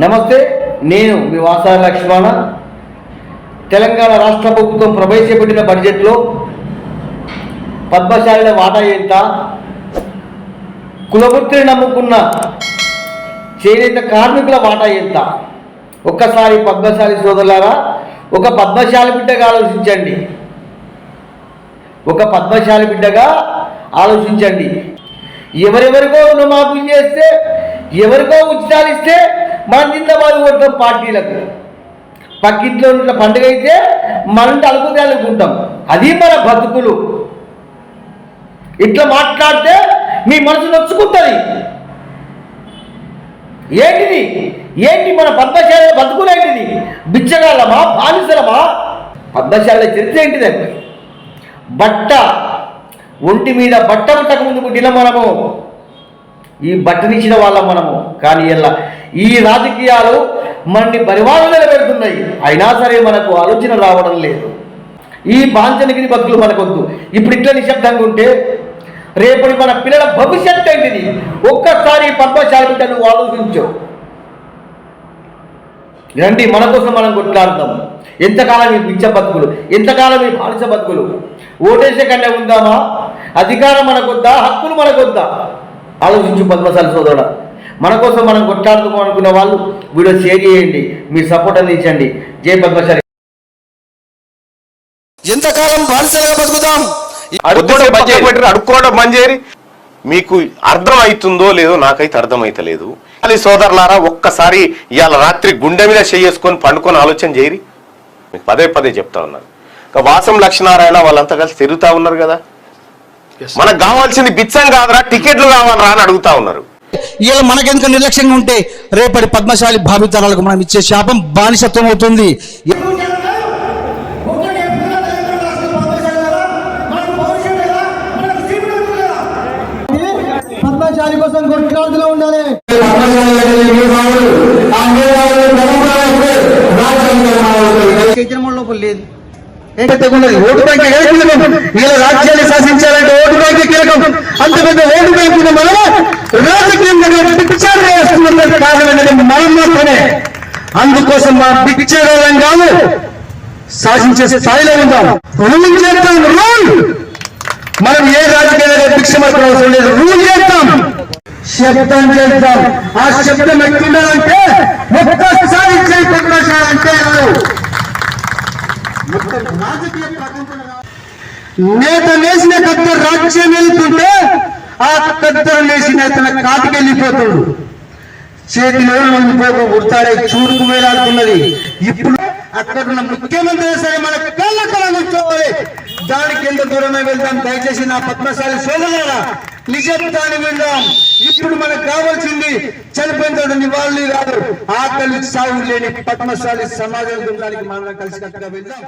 నమస్తే నేను మీ వాసా లక్ష్మణ. తెలంగాణ రాష్ట్ర ప్రభుత్వం ప్రవేశపెట్టిన బడ్జెట్లో పద్మశాలిల వాటా ఎంత? కులవృత్తిని నమ్ముకున్న చేనేత కార్మికుల వాటా ఎంత? ఒక్కసారి పద్మశాలి సోదరులారా ఒక పద్మశాలి బిడ్డగా ఆలోచించండి. ఒక పద్మశాలి బిడ్డగా ఆలోచించండి. ఎవరెవరికో రుణమాఫీ చేస్తే ఎవరికో ఉచితాలు ఇస్తే మన నిన్న వాళ్ళు కొడతాం పార్టీలకు. పక్కింట్లో ఉన్న పండుగ అయితే మనం అలుకుతే అలుకుంటాం అది మన బతుకులు. ఇట్లా మాట్లాడితే మీ మనసు నొచ్చుకుంటుంది. ఏంటిది? ఏంటి మన పద్మశాల బతుకులేంటిది బిచ్చగాళ్ళమా బానిసలమా? పద్మశాల చరిత్ర ఏంటిదండి బట్ట. ఒంటి మీద బట్ట పుట్టక ముందుకు పుట్టిన మనము ఈ బట్టనిచ్చిన వాళ్ళం మనము. కానీ ఇలా ఈ రాజకీయాలు మనని పరివారం నిలబెడుతున్నాయి. అయినా సరే మనకు ఆలోచన రావడం లేదు. ఈ బాంచనగిరి భక్తులు మనకొద్దు. ఇప్పుడు ఇట్లా నిశ్శబ్దంగా ఉంటే రేపటి మన పిల్లల భవిష్యత్తు ఏంటిది? ఒక్కసారి పద్మశాలి బిడ్డ నువ్వు ఆలోచించు. రండి మన కోసం మనం కొట్లాడతాం ఎంతకాలం ఈ పిచ్చ బతుకులు? ఎంతకాలం ఈ బానిస బతుకులు? ఓటేసే కన్నా ఉందామా? అధికారం మనకొద్దా? హక్కులు మనకొద్దా? ఆలోచించు పద్మశాలి సోదరుడు. మన కోసం మనం కొట్లాడుతాం అనుకున్న వాళ్ళు వీడియో షేర్ చేయండి మీ సపోర్ట్ అందించండి జై పద్మశాలి ఎంతకాలం బానిసలుగా బతుకుతాం? అడుక్కోవడం మీకు అర్థం అవుతుందో లేదో నాకైతే అర్థమైతలేదు అది సోదరులారా ఒక్కసారి ఇవాళ రాత్రి గుండె మీద చేసుకొని పండుకొని ఆలోచన చేయరి. మీకు పదే పదే చెప్తా ఉన్నారు. వాసం లక్ష్మీనారాయణ వాళ్ళంతా కలిసి తిరుగుతా ఉన్నారు కదా. మనకు కావాల్సింది బిచ్చం కాదురా టికెట్లు కావాలరా అని అడుగుతా ఉన్నారు. ఇలా మనకెందుకు నిర్లక్ష్యంగా ఉంటే రేపటి పద్మశాలి భావితరాలకు మనం ఇచ్చే శాపం బానిసత్వం అవుతుంది. పద్మశాలి కోసం కొట్లాడుతూ ఉండాలి. లోపల లేదు. ఓటు బ్యాంక్ కీలకం ఇలా రాజ్యాన్ని శాసించాలంటే ఓటు బ్యాంక్ కీలకం అంత పెద్ద ఓటు బ్యాంక్ మనం రాజకీయంగా పిక్చర్ వేస్తున్న కారణం అనేది మనం మాత్రమే. అందుకోసం మా పిక్చర్ కాదు సాధించే స్థాయిలో ఉందాం. రూల్ చేద్దాం రూల్! మనం ఏ రాజకీయాలు భిక్ష మాత్రం అవసరం లేదు రూల్ చేద్దాం. శబ్దం చేద్దాం. ఆ శబ్దం ఎట్లుండాలంటే ఒక్కసారి చేయి నేత నేసిన కత్త రాజ్యం వెళ్తుంటే ఆ కత్తరు నేసిన తన కాటికి వెళ్ళిపోతాడు చేతిలో నుండి ఉడతాడే చూడుకు వేలాడుతున్నది. ఇప్పుడు అక్కడ ఉన్న ముఖ్యమంత్రి సరే మన కళ్ళ కళ కూర్చోవాలి. దానికి ఎంత దూరమే వెళ్దాం? దయచేసి నా పద్మశాలి సోదరులారా నిజాన్ని విందాం. ఇప్పుడు మనకు కావాల్సింది చనిపోయిన నివాళి నివాళులు కాదు ఆకలి సాగు లేని పద్మశాలి సమాజం దానికి మనం కలిసి కట్టుగా వెళ్దాం